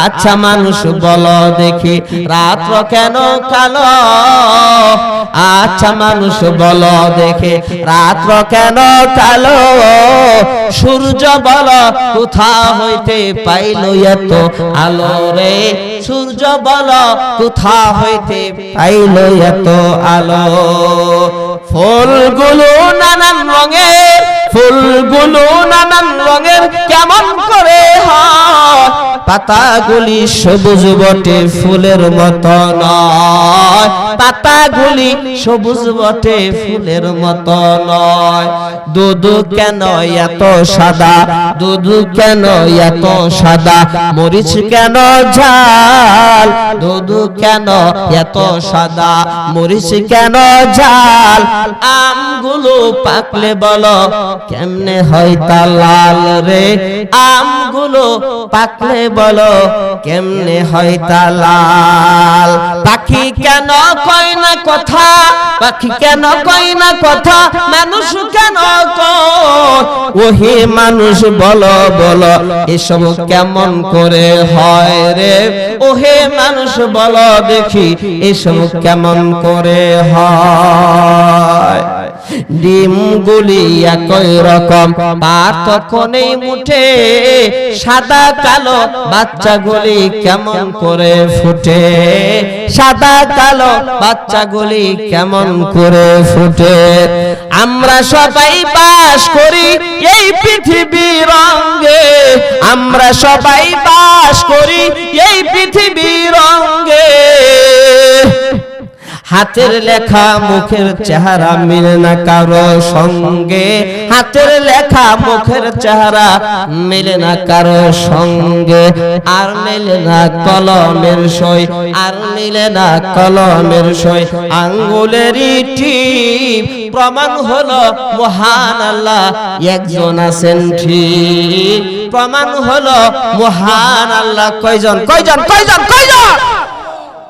আচ্ছা মানুষ বলো দেখি, রাত্র কেন কালো? আচ্ছা মানুষ বলো দেখে, রাত্র কেন কালো? সূর্য বল, কোথা হইতে পাইল এত আলো রে? সূর্য বল, কোথা হইতে পাইল এত আলো? ফুলগুলো নানান রঙের, ফুলগুলো নানান রঙের, কেমন করে পাতাগুলি সবুজ বটে ফুলের মতো নয়। পাতাগুলি সবুজ বটে ফুলের মতো নয়। দুধ কেন এত সাদা? দুধ কেন এত সাদা? মরিচ কেন ঝাল? দুধ কেন এত সাদা? মরিচ কেন ঝাল? আমগুলো পাকলে বলো, কেমনে হয় তা লাল রে? আমগুলো পাকলে বলো, কেমনে হয় তা লাল পাখি কেন কয় না কথা? পাখি কেন কয় না কথা? মানুষ কেন ওহে মানুষ, বলো বলো, এসব কেমন করে হয় রে? ওহে মানুষ, বলো দেখি, এসব কেমন করে হয়? ডিমগুলি একই রকম? পার্থক্য নেই মুঠে সাদা কালো বাচ্চাগুলি কেমন করে ফুটে? সাদা কালো বাচ্চাগুলি কেমন করে ফুটে? আমরা সবাই বাস করি এই পৃথিবীর রঙ্গে আমরা সবাই বাস করি এই পৃথিবীর রঙ্গে হাতের লেখা মুখের চেহারা মিলে না কারও সঙ্গে। হাতের লেখা মুখের চেহারা মিলে না কারও সঙ্গে। আর মিলে না কলমের সই, আর মিলে না কলমের সই। আঙ্গুলের টিপ প্রমাণ হলো মহান আল্লাহ, একজন আছেন ঠিক। প্রমাণ হলো মহান আল্লাহ। কয়জন? কয়জন? কয়জন? কয়জন?